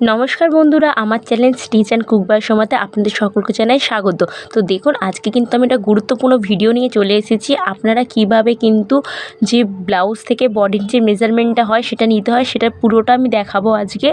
নমস্কার বন্ধুরা, আমার চ্যানেল স্টিচ অ্যান্ড কুকবার সময়তে আপনাদের সকলকে জানাই স্বাগত। তো দেখুন, আজকে কিন্তু আমি একটা গুরুত্বপূর্ণ ভিডিও নিয়ে চলে এসেছি। আপনারা কীভাবে কিন্তু যে ব্লাউজ থেকে বডির যে মেজারমেন্টটা হয়, সেটা নিতে হয় সেটা পুরোটা আমি দেখাবো আজকে।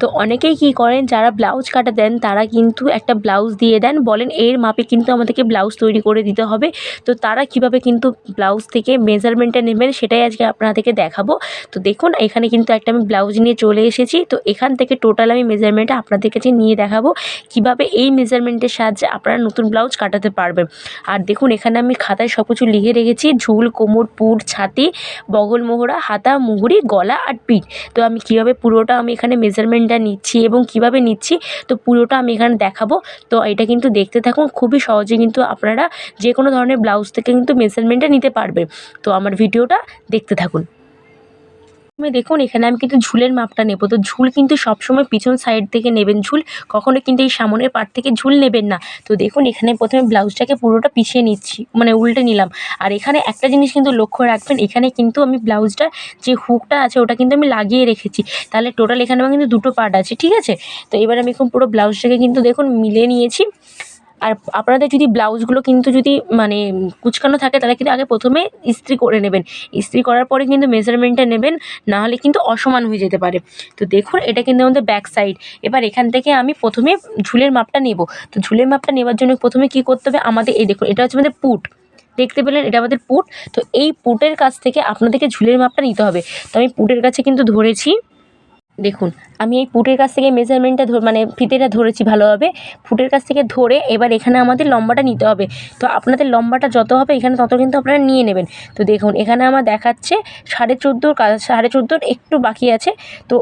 তো অনেকেই কি করেন, যারা ব্লাউজ কাটা দেন, তারা কিন্তু একটা ব্লাউজ দিয়ে দেন, বলেন এর মাপে কিন্তু আমাদেরকে ব্লাউজ তৈরি করে দিতে হবে। তো তারা কীভাবে কিন্তু ব্লাউজ থেকে মেজারমেন্টটা নেবেন, সেটাই আজকে আপনাদেরকে দেখাবো। তো দেখুন, এখানে কিন্তু একটা আমি ব্লাউজ নিয়ে চলে এসেছি। তো এখান থেকে টোটাল আমি মেজারমেন্টটা আপনাদের কাছে নিয়ে দেখাবো কীভাবে এই মেজারমেন্টের সাহায্যে আপনারা নতুন ব্লাউজ কাটাতে পারবেন। আর দেখুন, এখানে আমি খাতায় সব কিছু লিখে রেখেছি। ঝুল, কোমর, পুর, ছাতি, বগল মোহরা, হাতা, মুহুরি, গলা আর পিঠ। তো আমি কীভাবে পুরোটা আমি এখানে মেজারমেন্টটা নিচ্ছি এবং কীভাবে নিচ্ছি, তো পুরোটা আমি এখানে দেখাবো। তো এটা কিন্তু দেখতে থাকুন, খুবই সহজে কিন্তু আপনারা যে কোনো ধরনের ব্লাউজ থেকে কিন্তু মেজারমেন্টটা নিতে পারবেন। তো আমার ভিডিওটা দেখতে থাকুন। প্রথমে দেখুন, এখানে আমি কিন্তু ঝুলের মাপটা নেব। তো ঝুল কিন্তু সবসময় পিছন সাইড থেকে নেবেন ঝুল, কখনো কিন্তু এই সামনের পার্ট থেকে ঝুল নেবেন না। তো দেখুন, এখানে প্রথমে ব্লাউজটাকে পুরোটা পিছিয়ে নিচ্ছি মানে উল্টে নিলাম। আর এখানে একটা জিনিস কিন্তু লক্ষ্য রাখবেন, এখানে কিন্তু আমি ব্লাউজটা যে হুকটা আছে, ওটা কিন্তু আমি লাগিয়ে রেখেছি। তাহলে টোটাল এখানে আমার কিন্তু দুটো পার্ট আছে, ঠিক আছে? তো এবার আমি এখন পুরো ব্লাউজটাকে কিন্তু দেখুন মিলে নিয়েছি। আর আপনাদের যদি ব্লাউজগুলো কিন্তু যদি মানে কুচকানো থাকে, তাহলে কিন্তু আগে প্রথমে ইস্ত্রি করে নেবেন। ইস্ত্রি করার পরে কিন্তু মেজারমেন্টটা নেবেন নাহলে কিন্তু অসমান হয়ে যেতে পারে। তো দেখুন, এটা কিন্তু আমাদের ব্যাক সাইড এবার এখান থেকে আমি প্রথমে ঝুলের মাপটা নেব। তো ঝুলের মাপটা নেবার জন্য প্রথমে কী করতে হবে? আমাদের এই দেখুন, এটা হচ্ছে আমাদের পুট। দেখতে পেলেন, এটা আমাদের পুট। তো এই পুটের কাছ থেকে আপনাদেরকে ঝুলের মাপটা নিতে হবে। তো আমি পুটের কাছে কিন্তু ধরেছি। দেখুন, আমি এই পুটের কাছ থেকে মেজারমেন্টটা ধর মানে ফিতেটা ধরেছি ভালোভাবে। ফুটের কাছ থেকে ধরে এবার এখানে আমাদের লম্বাটা নিতে হবে। তো আপনাদের লম্বাটা যত হবে এখানে তত কিন্তু আপনারা নিয়ে নেবেন। তো দেখুন, এখানে আমার দেখাচ্ছে সাড়ে চোদ্দোর সাড়ে চোদ্দোর একটু বাকি আছে। তো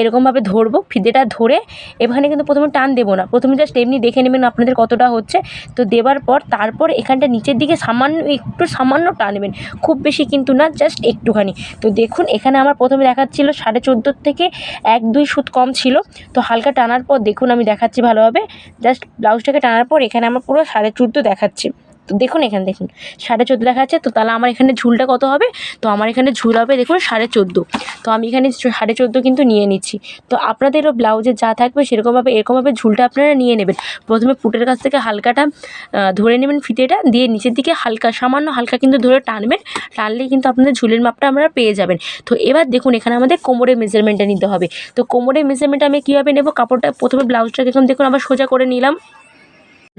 এরকমভাবে ধরবো, ফিতেটা ধরে এখানে কিন্তু প্রথমে টান দেবো না। প্রথমে জাস্ট এমনি দেখে নেবেন আপনাদের কতটা হচ্ছে। তো দেওয়ার পর তারপর এখানটা নিচের দিকে সামান্য, একটু সামান্য টানবেন খুব বেশি কিন্তু না জাস্ট একটুখানি। তো দেখুন, এখানে আমার প্রথমে দেখাচ্ছিলো সাড়ে চোদ্দোর থেকে এক দুই সুত কম ছিল। তো হালকা টানার পর দেখুন আমি দেখাচ্ছি ভালোভাবে। জাস্ট ব্লাউজটাকে টানার পর এখানে আমার পুরো সাড়ে চোদ্দ দেখাচ্ছে। তো দেখুন এখানে, দেখুন। সাড়ে চোদ্দ দেখাচ্ছে তো তাহলে আমার এখানে ঝুলটা কত হবে? তো আমার এখানে ঝুল হবে দেখুন সাড়ে চোদ্দ। তো আমি এখানে সাড়ে চোদ্দ কিন্তু নিয়ে নিচ্ছি। তো আপনাদেরও ব্লাউজে যা থাকবে সেরকমভাবে, এরকমভাবে ঝুলটা আপনারা নিয়ে নেবেন। প্রথমে পুটের কাছ থেকে হালকাটা ধরে নেবেন ফিতেটা, দিয়ে নিচের দিকে হালকা, সামান্য হালকা কিন্তু ধরে টানবেন। টানলেই কিন্তু আপনাদের ঝুলের মাপটা আপনারা পেয়ে যাবেন। তো এবার দেখুন এখানে আমাদের কোমরের মেজারমেন্টটা নিতে হবে। তো কোমরের মেজারমেন্ট আমি কীভাবে নেব? কাপড়টা, প্রথমে ব্লাউজটা দেখুন দেখুন আবার সোজা করে নিলাম।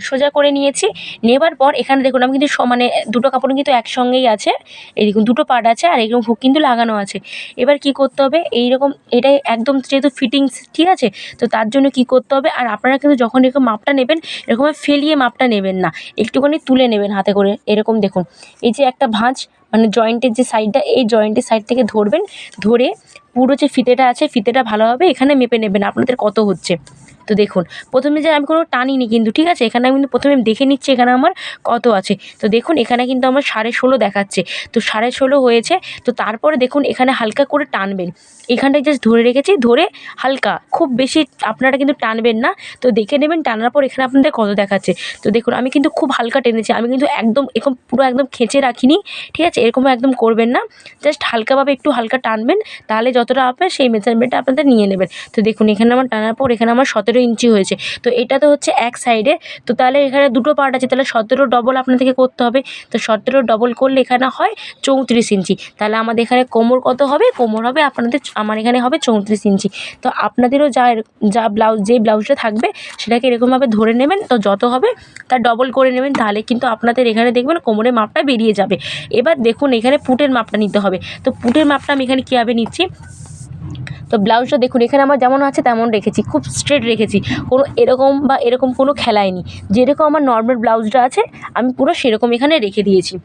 সোজা করে নিয়েছি। নেবার পর এখানে দেখুন আমি কিন্তু মানে দুটো কাপড় কিন্তু একসঙ্গেই আছে। এই দেখুন দুটো পার্ট আছে আর এরকম হুক কিন্তু লাগানো আছে। এবার কি করতে হবে? এইরকম এটাই একদম যেহেতু ফিটিংস ঠিক আছে, তো তার জন্য কি করতে হবে? আর আপনারা কিন্তু যখন এরকম মাপটা নেবেন, এরকম ফেলিয়ে মাপটা নেবেন না। একটুখানি তুলে নেবেন হাতে করে। এরকম দেখুন। এই যে একটা ভাঁজ মানে জয়েন্টের যে সাইডটা এই জয়েন্টের সাইড থেকে ধরবেন। ধরে পুরো যে ফিতেটা আছে, ফিতেটা ভালোভাবে এখানে মেপে নেবেন আপনাদের কত হচ্ছে। তো দেখুন, প্রথমে যে আমি কোনো টানিনি কিন্তু, ঠিক আছে? এখানে আমি কিন্তু প্রথমে দেখে নিচ্ছি এখানে আমার কত আছে। তো দেখুন, এখানে কিন্তু আমার সাড়ে ষোলো দেখাচ্ছে। তো সাড়ে ষোলো হয়েছে। তো তারপরে দেখুন, এখানে হালকা করে টানবেন। এখানটায় জাস্ট ধরে রেখেছি, ধরে হালকা। খুব বেশি আপনারা কিন্তু টানবেন না। তো দেখে নেবেন, টানার পর এখানে আপনাদের কত দেখাচ্ছে। তো দেখুন, আমি কিন্তু খুব হালকা টেনেছি। আমি কিন্তু একদম, এরকম পুরো একদম খেঁচে রাখিনি। ঠিক আছে? এরকম একদম করবেন না। জাস্ট হালকাভাবে একটু হালকা টানবেন। তাহলে যতটা হবে সেই মেজারমেন্টটা আপনাদের নিয়ে নেবেন। তো দেখুন, এখানে আমার টানার পর এখানে আমার সতেরো ইঞ্চি হয়েছে। তো এটা তো হচ্ছে এক সাইডে তো তাহলে এখানে দুটো পার্ট আছে। তাহলে সতেরো ডবল আপনাদেরকে করতে হবে। তো সতেরো ডবল করলে এখানে হয় চৌত্রিশ ইঞ্চি। তাহলে আমাদের এখানে কোমর কত হবে? কোমর হবে আপনাদের, আমার এখানে হবে চৌত্রিশ ইঞ্চি। তো আপনাদেরও যা যা ব্লাউজ যে ব্লাউজটা থাকবে, সেটাকে এরকমভাবে ধরে নেবেন। তো যত হবে তার ডবল করে নেবেন। তাহলে কিন্তু আপনাদের এখানে দেখবেন কোমরের মাপটা বেরিয়ে যাবে। এবার দেখুন, এখানে পুটের মাপটা নিতে হবে। তো পুটের মাপটা আমি এখানে কীভাবে নিচ্ছি? তো ব্লাউজটা দেখুন, এখানে আমার যেমন আছে তেমন রেখেছি, খুব স্ট্রেট রেখেছি। কোনো এরকম বা এরকম কোনো খেলায়নি যেরকম আমার নর্মাল ব্লাউজটা আছে, আমি পুরো সেরকম এখানে রেখে দিয়েছি।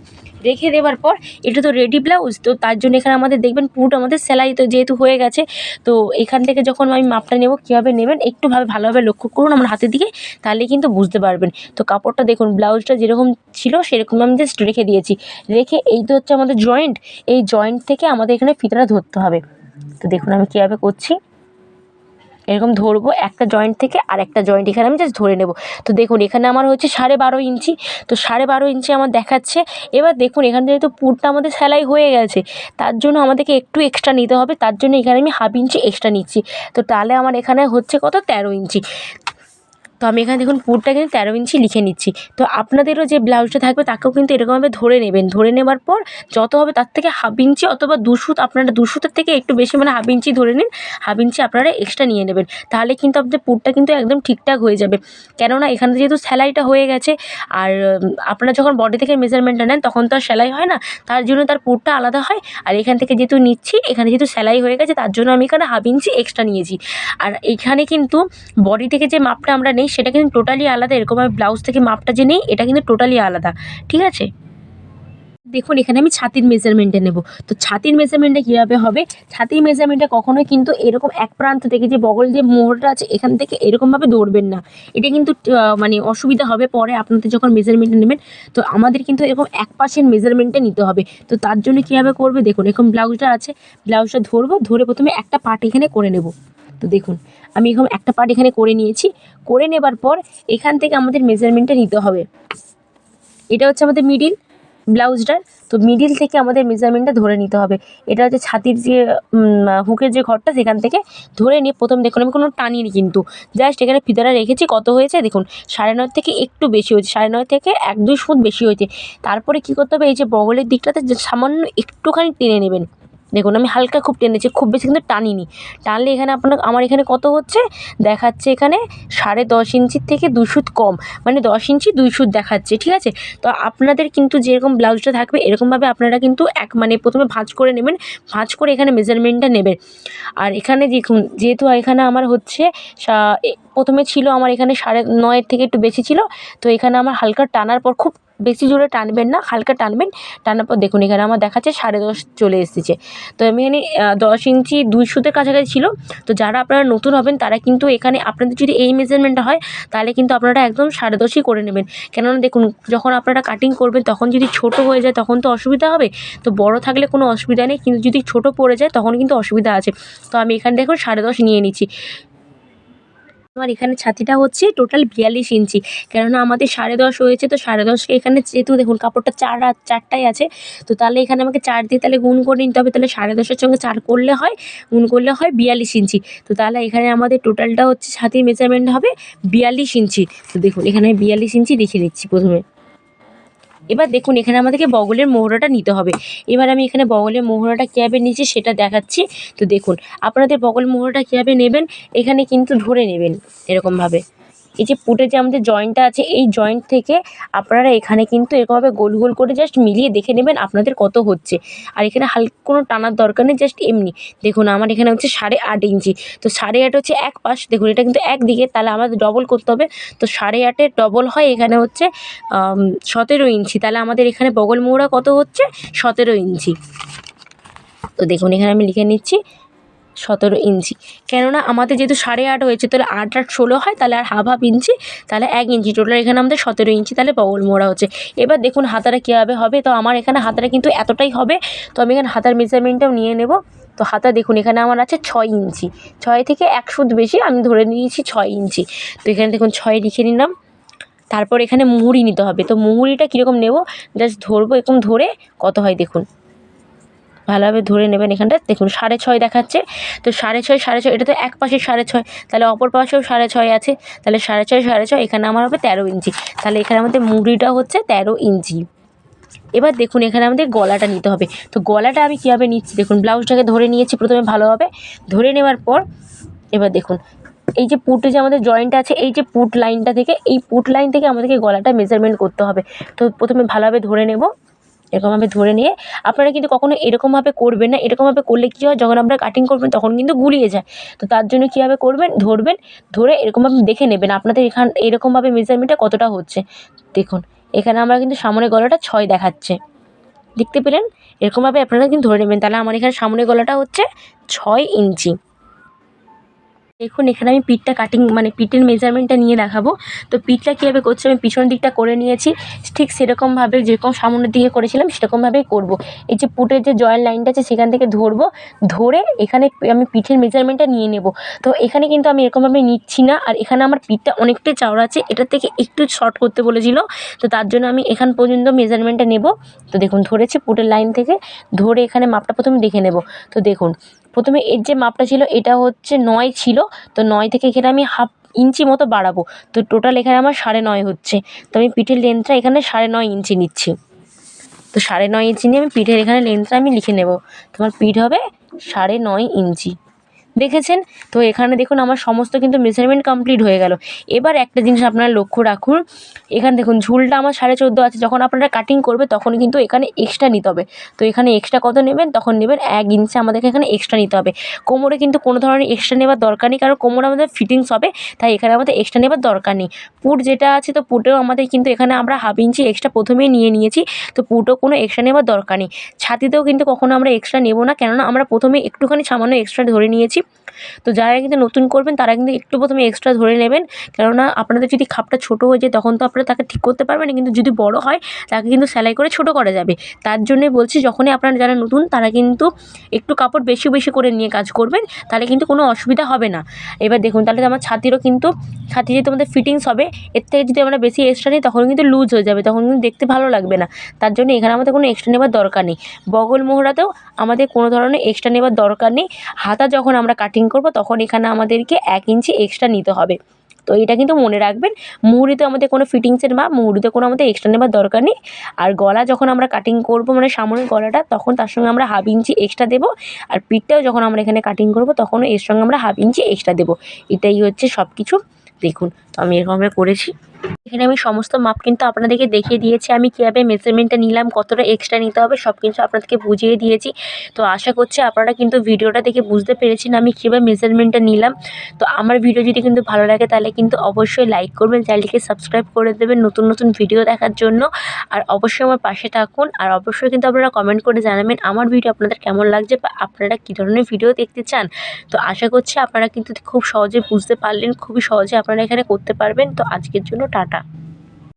রেখে দেওয়ার পর, এটা তো রেডি ব্লাউজ, তো তার জন্য এখানে আমাদের দেখবেন পুট আমাদের সেলাই তো যেহেতু হয়ে গেছে, তো এখান থেকে যখন আমি মাপটা নেব, কীভাবে নেবেন একটুভাবে ভালোভাবে লক্ষ্য করুন আমার হাতের দিকে, তাহলে কিন্তু বুঝতে পারবেন। তো কাপড়টা দেখুন, ব্লাউজটা যেরকম ছিল, সেরকম আমি জাস্ট রেখে দিয়েছি। রেখে এই তো হচ্ছে আমাদের জয়েন্ট এই জয়েন্ট থেকে আমাদের এখানে ফিতাটা ধরতে হবে। তো দেখুন আমি কীভাবে করছি। এরকম ধরবো একটা জয়েন্ট থেকে আর একটা জয়েন্ট এখানে আমি জাস্ট ধরে নেব। তো দেখুন, এখানে আমার হচ্ছে সাড়ে বারো ইঞ্চি। তো সাড়ে বারো ইঞ্চি আমার দেখাচ্ছে। এবার দেখুন, এখান থেকে তো পুরটা আমাদের সেলাই হয়ে গেছে। তার জন্য আমাদেরকে একটু এক্সট্রা নিতে হবে। তার জন্য এখানে আমি হাফ ইঞ্চি এক্সট্রা নিচ্ছি। তো তাহলে আমার এখানে হচ্ছে কত? তেরো ইঞ্চি। তো আমি এখানে দেখুন পুরটা কিন্তু তেরো ইঞ্চি লিখে নিচ্ছি। তো আপনাদেরও যে ব্লাউজটা থাকবে তাকেও কিন্তু এরকমভাবে ধরে নেবেন। ধরে নেবার পর যত হবে তার থেকে হাফ ইঞ্চি অথবা দুশুত আপনারা দুশুতের থেকে একটু বেশি মানে হাফ ইঞ্চি ধরে নিন, হাফ ইঞ্চি আপনারা এক্সট্রা নিয়ে নেবেন। তাহলে কিন্তু আপনাদের পুরটা কিন্তু একদম ঠিকঠাক হয়ে যাবে। কেননা এখানে যেহেতু সেলাইটা হয়ে গেছে আর আপনারা যখন বডি থেকে মেজারমেন্টটা নেন তখন তো আর সেলাই হয় না, তার জন্য তার পুরটা আলাদা হয়। আর এখান থেকে যেহেতু নিচ্ছি, এখানে যেহেতু সেলাই হয়ে গেছে তার জন্য আমি এখানে হাফ ইঞ্চি এক্সট্রা নিয়েছি। আর এখানে কিন্তু বডি থেকে যে মাপটা আমরা সেটা কিন্তু টোটালি আলাদা। এরকম আমি ব্লাউজ থেকে মাপটা যে নেই, এটা কিন্তু টোটালি আলাদা। ঠিক আছে? দেখুন, এখানে আমি ছাতির মেজারমেন্টে নেব। তো ছাতির মেজারমেন্টে কীভাবে হবে? ছাতির মেজারমেন্টে কখনোই কিন্তু এরকম এক প্রান্ত থেকে যে বগল যে মোহরটা আছে, এখান থেকে এরকমভাবে দৌড়বেন না। এটা কিন্তু মানে অসুবিধা হবে পরে আপনাদের যখন মেজারমেন্টে নেবেন। তো আমাদের কিন্তু এরকম এক পাশের মেজারমেন্টে নিতে হবে। তো তার জন্য কীভাবে করবে? দেখুন, এরকম ব্লাউজটা আছে। ব্লাউজটা ধরবো, ধরে প্রথমে একটা পার্ট এখানে করে নেব। তো দেখুন আমি এরকম একটা পার্ট এখানে করে নিয়েছি। করে নেবার পর এখান থেকে আমাদের মেজারমেন্টটা নিতে হবে। এটা হচ্ছে আমাদের মিডিল ব্লাউজটার তো মিডিল থেকে আমাদের মেজারমেন্টটা ধরে নিতে হবে। এটা হচ্ছে ছাতির যে হুকের যে ঘরটা, সেখান থেকে ধরে নিয়ে প্রথম দেখুন, আমি কোনো টানিনি কিন্তু। জাস্ট এখানে ফিতাটা রেখেছি, কত হয়েছে দেখুন। সাড়ে নয় থেকে একটু বেশি হয়েছে, সাড়ে নয় থেকে এক দুই ফুট বেশি হয়েছে। তারপরে কী করতে হবে, এই যে বগলের দিকটাতে সামান্য একটুখানি টেনে নেবেন। দেখুন, আমি হালকা খুব টেনেছি খুব বেশি কিন্তু টানিনি। টানলে এখানে আপনার, আমার এখানে কত হচ্ছে? দেখাচ্ছে এখানে সাড়ে দশ ইঞ্চির থেকে দুই কম মানে দশ ইঞ্চি দুই সুত দেখাচ্ছে, ঠিক আছে? তো আপনাদের কিন্তু যেরকম ব্লাউজটা থাকবে, এরকমভাবে আপনারা কিন্তু এক মানে প্রথমে ভাঁজ করে নেবেন, ভাঁজ করে এখানে মেজারমেন্টটা নেবেন। আর এখানে দেখুন, যেহেতু এখানে আমার হচ্ছে প্রথমে ছিল আমার এখানে সাড়ে নয়ের থেকে একটু বেশি ছিল, তো এখানে আমার হালকা টানার পর খুব বেশি জোরে টানবেন না, হালকা টানবেন, টানার পর দেখুন এখানে আমার দেখাচ্ছে সাড়ে দশ চলে এসেছে। তো আমি এখানে দশ ইঞ্চি দুই সুতের কাছাকাছি ছিল, তো যারা আপনারা নতুন হবেন তারা কিন্তু এখানে আপনাদের যদি এই মেজারমেন্টটা হয়, তাহলে কিন্তু আপনারা একদম সাড়ে দশই করে নেবেন। কেননা দেখুন, যখন আপনারা কাটিং করবেন, তখন যদি ছোট হয়ে যায় তখন তো অসুবিধা হবে, তো বড় থাকলে কোনো অসুবিধা নেই, কিন্তু যদি ছোট পড়ে যায় তখন কিন্তু অসুবিধা আছে। তো আমি এখানে দেখুন সাড়ে দশ নিয়ে নিচ্ছি। আমার এখানে ছাতিটা হচ্ছে টোটাল বিয়াল্লিশ ইঞ্চি। কেননা আমাদের সাড়ে দশ হয়েছে, তো সাড়ে দশকে এখানে যেহেতু দেখুন কাপড়টা চার চারটাই আছে, তো তাহলে এখানে আমাকে চার দিয়ে তাহলে গুণ করে নিতে হবে, তাহলে সাড়ে দশের সঙ্গে চার করলে হয়, গুণ করলে হয় বিয়াল্লিশ ইঞ্চি। তো তাহলে এখানে আমাদের টোটালটা হচ্ছে ছাতির মেজারমেন্ট হবে বিয়াল্লিশ ইঞ্চি। তো দেখুন এখানে বিয়াল্লিশ ইঞ্চি দেখে নিচ্ছি প্রথমে। এবার দেখুন, এখানে আমাদেরকে বগলের মোহরাটা নিতে হবে। এবার আমি এখানে বগলের মোহরাটা কীভাবে নিচ্ছি সেটা দেখাচ্ছি। তো দেখুন, আপনাদের বগল মোহরাটা কীভাবে নেবেন, এখানে কিন্তু ধরে নেবেন এরকমভাবে। এই যে পুটে যে আমাদের জয়েন্টটা আছে, এই জয়েন্ট থেকে আপনারা এখানে কিন্তু এরকমভাবে গোল গোল করে জাস্ট মিলিয়ে দেখে নেবেন আপনাদের কত হচ্ছে। আর এখানে হালকা কোনো টানার দরকার নেই জাস্ট এমনি। দেখুন, আমার এখানে হচ্ছে সাড়ে আট ইঞ্চি। তো সাড়ে আট হচ্ছে এক পাশ। দেখুন, এটা কিন্তু একদিকে, তাহলে আমাদের ডবল করতে হবে। তো সাড়ে আটের ডবল হয় এখানে হচ্ছে সতেরো ইঞ্চি। তাহলে আমাদের এখানে বগল মোড়া কত হচ্ছে? সতেরো ইঞ্চি। তো দেখুন, এখানে আমি লিখে নিচ্ছি। সতেরো ইঞ্চি। কেননা আমাদের যেহেতু সাড়ে আট হয়েছে, তাহলে আট আট ষোলো হয়, তাহলে আর হাফ হাফ ইঞ্চি, তাহলে এক ইঞ্চি। টোটাল এখানে আমাদের সতেরো ইঞ্চি, তাহলে বগল মোড়া হচ্ছে। এবার দেখুন হাতাটা কীভাবে হবে। তো আমার এখানে হাতাটা কিন্তু এতটাই হবে, তো আমি এখানে হাতার মেজারমেন্টটাও নিয়ে নেব। তো হাতা দেখুন, এখানে আমার আছে ছয় ইঞ্চি। ছয় থেকে এক সুদ বেশি, আমি ধরে নিয়েছি ছয় ইঞ্চি। তো এখানে দেখুন, ছয় লিখে নিলাম। তারপর এখানে মুহুরি নিতে হবে। তো মুহুরিটা কীরকম নেব? জাস্ট ধরবো, এরকম ধরে, কত হয় দেখুন। ভালোভাবে ধরে নেবেন এখানটা। দেখুন, সাড়ে ছয় দেখাচ্ছে। তো সাড়ে ছয় সাড়ে ছয়, এটা তো এক পাশে সাড়ে ছয়। তাহলে অপর পাশেও সাড়ে ছয় আছে। তাহলে সাড়ে ছয় সাড়ে ছয়, এখানে আমার হবে তেরো ইঞ্চি। তাহলে এখানে আমাদের মুহুরিটা হচ্ছে তেরো ইঞ্চি। এবার দেখুন, এখানে আমাদের গলাটা নিতে হবে। তো গলাটা আমি কীভাবে নিচ্ছি? দেখুন, ব্লাউজটাকে ধরে নিয়েছি প্রথমে ভালোভাবে। ধরে নেওয়ার পর, এবার দেখুন, এই যে পুটে যে আমাদের জয়েন্ট আছে, এই যে পুট লাইনটা থেকে, এই পুট লাইন থেকে আমাদেরকে গলাটা মেজারমেন্ট করতে হবে। তো প্রথমে ভালোভাবে ধরে নেব। এরকমভাবে ধরে নিয়ে আপনারা কিন্তু কখনো এরকমভাবে করবেন না। এরকমভাবে করলে কী হয়? যখন আপনারা কাটিং করবেন, তখন কিন্তু গুলিয়ে যায়। তো তার জন্য কীভাবে করবেন? ধরবেন, ধরে এরকমভাবে দেখে নেবেন আপনাদের এখান, এরকমভাবে মেজারমেন্টটা কতটা হচ্ছে। দেখুন, এখানে আমরা কিন্তু সামনের গলাটা ছয় দেখাচ্ছে। দেখতে পেলেন? এরকমভাবে আপনারা কিন্তু ধরে নেবেন। তাহলে আমার এখানে সামনের গলাটা হচ্ছে ছয় ইঞ্চি। দেখুন, এখানে আমি পিঠটা কাটিং মানে পিঠের মেজারমেন্টটা নিয়ে দেখাবো। তো পিঠটা কীভাবে করছি আমি পিছন দিকটা করে নিয়েছি। ঠিক সেরকমভাবে যেরকম সামনের দিকে করেছিলাম, সেরকমভাবেই করব। এই যে পুটের যে জয়েন্ট লাইনটা আছে, সেখান থেকে ধরবো। ধরে এখানে আমি পিঠের মেজারমেন্টটা নিয়ে নেব। তো এখানে কিন্তু আমি এরকমভাবে নিচ্ছি না। আর এখানে আমার পিঠটা অনেকটাই চওড়া আছে। এটার থেকে একটু শর্ট করতে বলেছিল। তো তার জন্য আমি এখান পর্যন্ত মেজারমেন্টটা নেব। তো দেখুন, ধরেছি পুটের লাইন থেকে। ধরে এখানে মাপটা প্রথমে দেখে নেব। তো দেখুন প্রথমে এর যে মাপটা ছিল, এটা হচ্ছে নয় ছিল। তো নয় থেকে এখানে আমি হাফ ইঞ্চি মতো বাড়াবো। তো টোটাল এখানে আমার সাড়ে নয় হচ্ছে। তো আমি পিঠের লেন্থটা এখানে সাড়ে নয় ইঞ্চি নিচ্ছি। তো সাড়ে নয় ইঞ্চি নিয়ে আমি পিঠের এখানে লেন্থটা আমি লিখে নেব। তোমার পিঠ হবে সাড়ে নয় ইঞ্চি। দেখেছেন? তো এখানে দেখুন আমার সমস্ত কিন্তু মেজারমেন্ট কমপ্লিট হয়ে গেল। এবার একটা জিনিস আপনারা লক্ষ্য রাখুন। এখানে দেখুন, ঝুলটা আমার সাড়ে চোদ্দ আছে। যখন আপনারা কাটিং করবে, তখন কিন্তু এখানে এক্সট্রা নিতে হবে। তো এখানে এক্সট্রা কত নেবেন? তখন নেবেন এক ইঞ্চি। আমাদেরকে এখানে এক্সট্রা নিতে হবে। কোমরে কিন্তু কোনো ধরনের এক্সট্রা নেবার দরকার নেই, কারণ কোমরে আমাদের ফিটিংস হবে, তাই এখানে আমাদের এক্সট্রা নেবার দরকার নেই। পুট যেটা আছে, তো পুটেও আমাদের কিন্তু এখানে আমরা হাফ ইঞ্চি এক্সট্রা প্রথমেই নিয়ে নিয়েছি, তো পুটও কোনো এক্সট্রা নেবার দরকার নেই। ছাতিতেও কিন্তু কখনো আমরা এক্সট্রা নেব না, কেননা আমরা প্রথমে একটুখানি সামান্য এক্সট্রা ধরে নিয়েছি। তো যারা কিন্তু নতুন করবেন, তারা কিন্তু একটু প্রথমে এক্সট্রা ধরে নেবেন। কেননা আপনাদের যদি খাপটা ছোটো হয়ে যায়, তখন তো আপনারা তাকে ঠিক করতে পারবেন কিন্তু যদি বড় হয়, তাকে কিন্তু সেলাই করে ছোটো করা যাবে। তার জন্যই বলছি, যখনই আপনারা যারা নতুন, তারা কিন্তু একটু কাপড় বেশি বেশি করে নিয়ে কাজ করবেন। তাহলে কিন্তু কোনো অসুবিধা হবে না। এবার দেখুন, তাহলে আমার ছাতিরও কিন্তু, ছাতি যেহেতু আমাদের ফিটিংস হবে, এর থেকে যদি আমরা বেশি এক্সট্রা নিই, তখন কিন্তু লুজ হয়ে যাবে, তখন কিন্তু দেখতে ভালো লাগবে না। তার জন্য এখানে আমাদের কোনো এক্সট্রা নেবার দরকার নেই। বগল মোহরাতেও আমাদের কোনো ধরনের এক্সট্রা নেবার দরকার নেই। হাতা যখন আমরা কাটিং করব, তখন এখানে আমাদেরকে এক ইঞ্চি এক্সট্রা নিতে হবে। তো এটা কিন্তু মনে রাখবেন মুহুরিতে আমাদের কোনো ফিটিংসের বা মুহুরিতে কোনো আমাদের এক্সট্রা নেবার দরকার নেই। আর গলা যখন আমরা কাটিং করব মানে সামনের গলাটা, তখন তার সঙ্গে আমরা হাফ ইঞ্চি এক্সট্রা দেবো। আর পিঠটাও যখন আমরা এখানে কাটিং করব তখন এর সঙ্গে আমরা হাফ ইঞ্চি এক্সট্রা দেবো। এটাই হচ্ছে সব কিছু দেখুন, তো আমি এরকমভাবে করেছি। এখানে আমি সমস্ত মাপ কিন্তু আপনাদেরকে দেখিয়ে দিয়েছি। আমি কীভাবে মেজারমেন্টটা নিলাম, কতটা এক্সট্রা নিতে হবে, সব কিছু আপনাদেরকে বুঝিয়ে দিয়েছি। তো আশা করছি আপনারা কিন্তু ভিডিওটা দেখে বুঝতে পেরেছেন আমি কীভাবে মেজারমেন্টটা নিলাম। তো আমার ভিডিও যদি কিন্তু ভালো লাগে তাহলে কিন্তু অবশ্যই লাইক করবেন, চ্যানেলটিকে সাবস্ক্রাইব করে দেবেন নতুন নতুন ভিডিও দেখার জন্য। আর অবশ্যই আমার পাশে থাকুন, আর অবশ্যই কিন্তু আপনারা কমেন্ট করে জানাবেন আমার ভিডিও আপনাদের কেমন লাগছে বা আপনারা কী ধরনের ভিডিও দেখতে চান। তো আশা করছি আপনারা কিন্তু খুব সহজে বুঝতে পারলেন, খুবই সহজে আপনারা এখানে করতে পারবেন। তো আজকের জন্য টাটা।